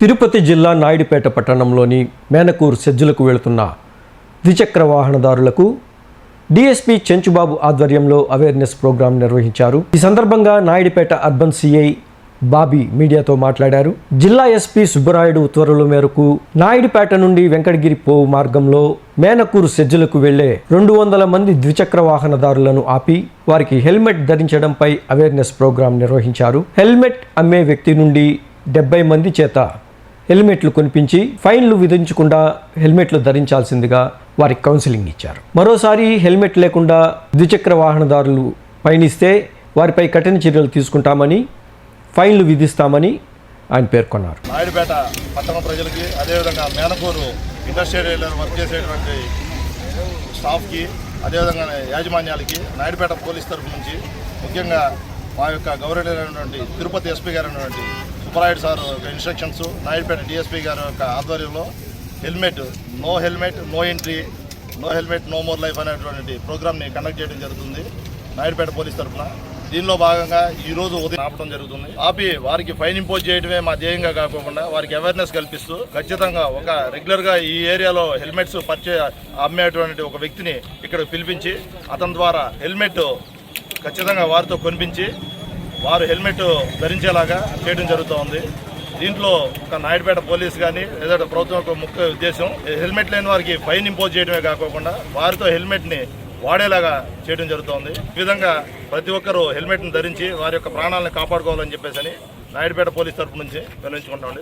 తిరుపతి జిల్లా నాయుడుపేట పట్టణంలోని మేనకూరు సెజ్జులకు వెళుతున్న ద్విచక్ర వాహనదారులకు డిఎస్పి చెంచుబాబు ఆధ్వర్యంలో అవేర్నెస్ ప్రోగ్రాం నిర్వహించారు. ఈ సందర్భంగా నాయుడుపేట అర్బన్ సిఐ బాబీ మీడియాతో మాట్లాడారు. జిల్లా ఎస్పీ సుబ్బరాయుడు ఉత్తర్వుల మేరకు నాయుడుపేట నుండి వెంకటగిరి పోవు మార్గంలో మేనకూరు సెజ్జులకు వెళ్ళే రెండు వందల మంది ద్విచక్ర వాహనదారులను ఆపి వారికి హెల్మెట్ ధరించడంపై అవేర్నెస్ ప్రోగ్రాం నిర్వహించారు. హెల్మెట్ అమ్మే వ్యక్తి నుండి డెబ్బై మంది చేత హెల్మెట్లు కొనిపించి ఫైన్లు విధించకుండా హెల్మెట్లు ధరించాల్సిందిగా వారికి కౌన్సిలింగ్ ఇచ్చారు. మరోసారి హెల్మెట్ లేకుండా ద్విచక్ర వాహనదారులు పయనిస్తే వారిపై కఠిన చర్యలు తీసుకుంటామని ఫైన్లు విధిస్తామని ఆయన పేర్కొన్నారు. నాయుడుపేట పట్టణ ప్రజలకి అదేవిధంగా మేనకూరు ఇండస్ట్రియల్ ఏరియాలో వర్క్ చేసేటువంటి స్టాఫ్కి అదేవిధంగా యాజమాన్యాలకి నాయుడుపేట పోలీస్ తరఫు నుంచి ముఖ్యంగా మా యొక్క గౌరవనీయులైనటువంటి తిరుపతి ఎస్పీ గారు అయినటువంటి సుబ్బరాయుడు సార్ ఒక ఇన్స్ట్రక్షన్స్ నాయుడుపేట డిఎస్పీ గారి యొక్క ఆధ్వర్యంలో helmet no helmet no entry no helmet no more life అనేటువంటి ప్రోగ్రామ్ని కండక్ట్ చేయడం జరుగుతుంది. నాయుడుపేట పోలీస్ తరఫున. దీనిలో భాగంగా ఈ రోజు ఉదయం ఆపడం జరుగుతుంది. ఆపి వారికి ఫైన్ ఇంపోజ్ చేయడమే మా ధ్యేయంగా కాకుండా వారికి అవేర్నెస్ కల్పిస్తూ ఖచ్చితంగా ఒక రెగ్యులర్గా ఈ ఏరియాలో హెల్మెట్స్ పర్చే అమ్మేటువంటి ఒక వ్యక్తిని ఇక్కడ పిలిపించి అతని ద్వారా హెల్మెట్ ఖచ్చితంగా వారితో కొనిపించి వారు హెల్మెట్ ధరించేలాగా చేయడం జరుగుతోంది. దీంట్లో ఒక నాయుడుపేట పోలీస్ కానీ లేదంటే ప్రభుత్వం యొక్క ముఖ్య ఉద్దేశం హెల్మెట్ లేని వారికి ఫైన్ ఇంపోజ్ చేయడమే కాకుండా వారితో హెల్మెట్ని వాడేలాగా చేయడం జరుగుతోంది. ఈ విధంగా ప్రతి ఒక్కరూ హెల్మెట్ని ధరించి వారి యొక్క ప్రాణాలను కాపాడుకోవాలని చెప్పేసి అని నాయుడుపేట పోలీస్ తరఫు నుంచి వెల్లడించుకుంటామండి